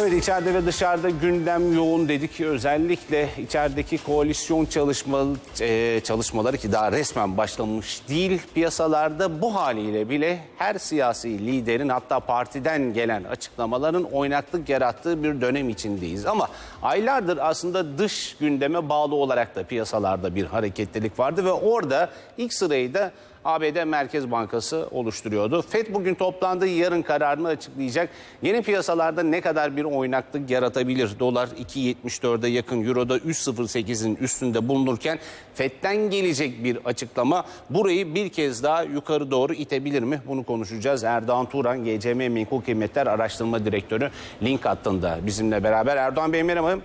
Evet içeride ve dışarıda gündem yoğun dedik. Özellikle içerideki koalisyon çalışma, e, çalışmaları ki daha resmen başlamış değil. Piyasalarda bu haliyle bile her siyasi liderin hatta partiden gelen açıklamaların oynaklık yarattığı bir dönem içindeyiz. Ama aylardır aslında dış gündeme bağlı olarak da piyasalarda bir hareketlilik vardı ve orada ilk sırayı da ABD Merkez Bankası oluşturuyordu. FED bugün toplandı, yarın kararını açıklayacak. Yeni piyasalarda ne kadar bir oynaklık yaratabilir? Dolar 2.74'e yakın, Euro'da 3.08'in üstünde bulunurken FED'den gelecek bir açıklama burayı bir kez daha yukarı doğru itebilir mi? Bunu konuşacağız. Erdoğan Turan, GCM Menkul Kıymetler Araştırma Direktörü link hattında bizimle beraber. Erdoğan Bey merhaba.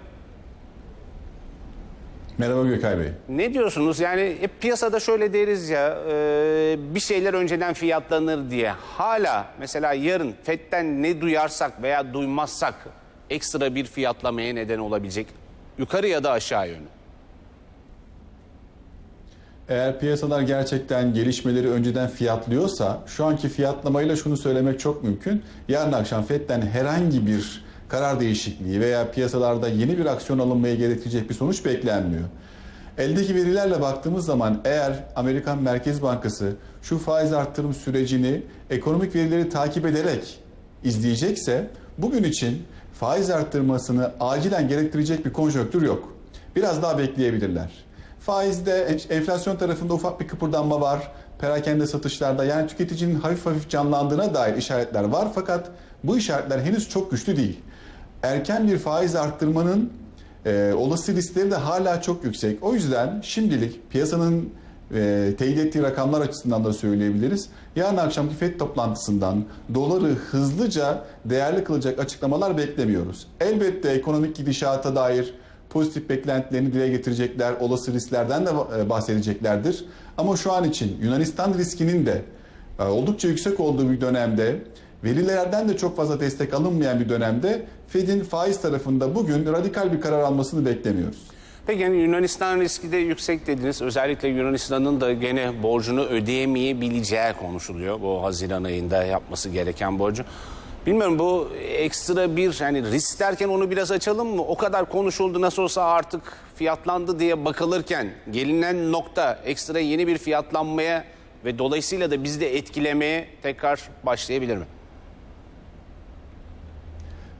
Merhaba Gökay Bey. Ne diyorsunuz? Yani hep piyasada şöyle deriz ya e, bir şeyler önceden fiyatlanır diye. Hala mesela yarın FED'den ne duyarsak veya duymazsak ekstra bir fiyatlamaya neden olabilecek. Yukarı ya da aşağı yönü. Eğer piyasalar gerçekten gelişmeleri önceden fiyatlıyorsa şu anki fiyatlamayla şunu söylemek çok mümkün. Yarın akşam FED'den herhangi bir karar değişikliği veya piyasalarda yeni bir aksiyon alınmaya gerekecek bir sonuç beklenmiyor. Eldeki verilerle baktığımız zaman eğer Amerikan Merkez Bankası şu faiz arttırım sürecini ekonomik verileri takip ederek izleyecekse bugün için faiz arttırmasını acilen gerektirecek bir konjonktür yok. Biraz daha bekleyebilirler. Faizde enflasyon tarafında ufak bir kıpırdanma var. Perakende satışlarda yani tüketicinin hafif hafif canlandığına dair işaretler var. Fakat bu işaretler henüz çok güçlü değil. Erken bir faiz arttırmanın e, olası riskleri de hala çok yüksek. O yüzden şimdilik piyasanın e, teyit ettiği rakamlar açısından da söyleyebiliriz. Yarın akşamki FED toplantısından doları hızlıca değerli kılacak açıklamalar beklemiyoruz. Elbette ekonomik gidişata dair pozitif beklentilerini dile getirecekler, olası risklerden de e, bahsedeceklerdir. Ama şu an için Yunanistan riskinin de e, oldukça yüksek olduğu bir dönemde verilerden de çok fazla destek alınmayan bir dönemde Fed'in faiz tarafında bugün radikal bir karar almasını beklemiyoruz. Peki yani Yunanistan riski de yüksek dediniz. Özellikle Yunanistan'ın da gene borcunu ödeyemeyebileceği konuşuluyor. Bu Haziran ayında yapması gereken borcu. Bilmiyorum bu ekstra bir yani risk derken onu biraz açalım mı? O kadar konuşuldu nasıl olsa artık fiyatlandı diye bakılırken gelinen nokta ekstra yeni bir fiyatlanmaya ve dolayısıyla da bizi de etkilemeye tekrar başlayabilir mi?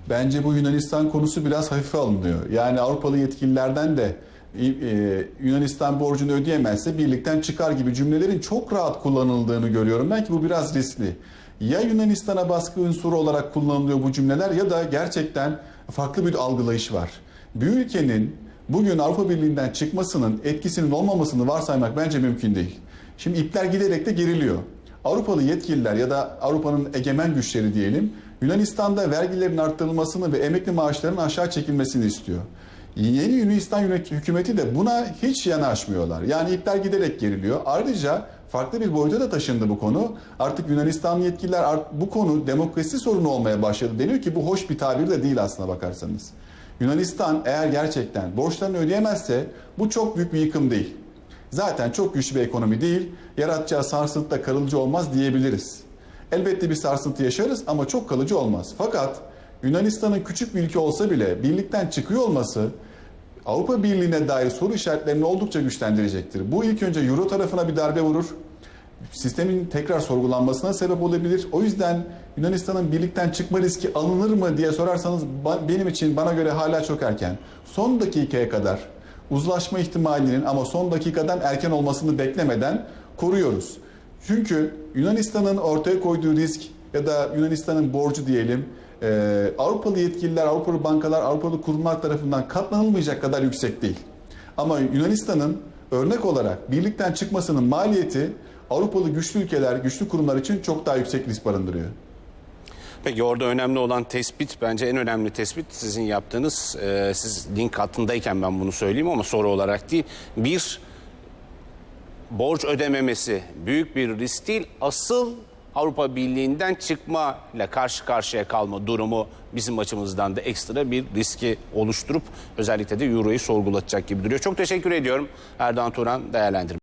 Bence bu Yunanistan konusu biraz hafife alınıyor. Yani Avrupalı yetkililerden de Yunanistan borcunu ödeyemezse birlikten çıkar gibi cümlelerin çok rahat kullanıldığını görüyorum. Belki bu biraz riskli. Ya Yunanistan'a baskı unsuru olarak kullanılıyor bu cümleler ya da gerçekten farklı bir algılayış var. Bir ülkenin bugün Avrupa Birliği'nden çıkmasının etkisinin olmamasını varsaymak bence mümkün değil. Şimdi ipler giderek de geriliyor. Avrupalı yetkililer ya da Avrupa'nın egemen güçleri diyelim Yunanistan'da vergilerin arttırılmasını ve emekli maaşlarının aşağı çekilmesini istiyor. Yeni Yunanistan hükümeti de buna hiç yanaşmıyorlar. Yani ipler giderek geriliyor. Ayrıca farklı bir boyuta da taşındı bu konu. Artık Yunanistan yetkililer bu konu demokrasi sorunu olmaya başladı. Deniyor ki bu hoş bir tabir de değil aslına bakarsanız. Yunanistan eğer gerçekten borçlarını ödeyemezse bu çok büyük bir yıkım değil. Zaten çok güçlü bir ekonomi değil. Yaratacağı sarsıntı da kalıcı olmaz diyebiliriz. Elbette bir sarsıntı yaşarız ama çok kalıcı olmaz. Fakat Yunanistan'ın küçük bir ülke olsa bile birlikten çıkıyor olması Avrupa Birliği'ne dair soru işaretlerini oldukça güçlendirecektir. Bu ilk önce Euro tarafına bir darbe vurur. Sistemin tekrar sorgulanmasına sebep olabilir. O yüzden Yunanistan'ın birlikten çıkma riski alınır mı diye sorarsanız benim için bana göre hala çok erken. Son dakikaya kadar uzlaşma ihtimalinin ama son dakikadan erken olmasını beklemeden koruyoruz. Çünkü Yunanistan'ın ortaya koyduğu risk ya da Yunanistan'ın borcu diyelim e, Avrupalı yetkililer, Avrupalı bankalar, Avrupalı kurumlar tarafından katlanılmayacak kadar yüksek değil. Ama Yunanistan'ın örnek olarak birlikten çıkmasının maliyeti Avrupalı güçlü ülkeler, güçlü kurumlar için çok daha yüksek risk barındırıyor. Peki orada önemli olan tespit bence en önemli tespit sizin yaptığınız. E, siz link hattındayken ben bunu söyleyeyim ama soru olarak değil. Bir borç ödememesi büyük bir risk değil. Asıl Avrupa Birliği'nden çıkma ile karşı karşıya kalma durumu bizim açımızdan da ekstra bir riski oluşturup özellikle de Euro'yu sorgulatacak gibi duruyor. Çok teşekkür ediyorum Erdoğan Turan değerlendirme.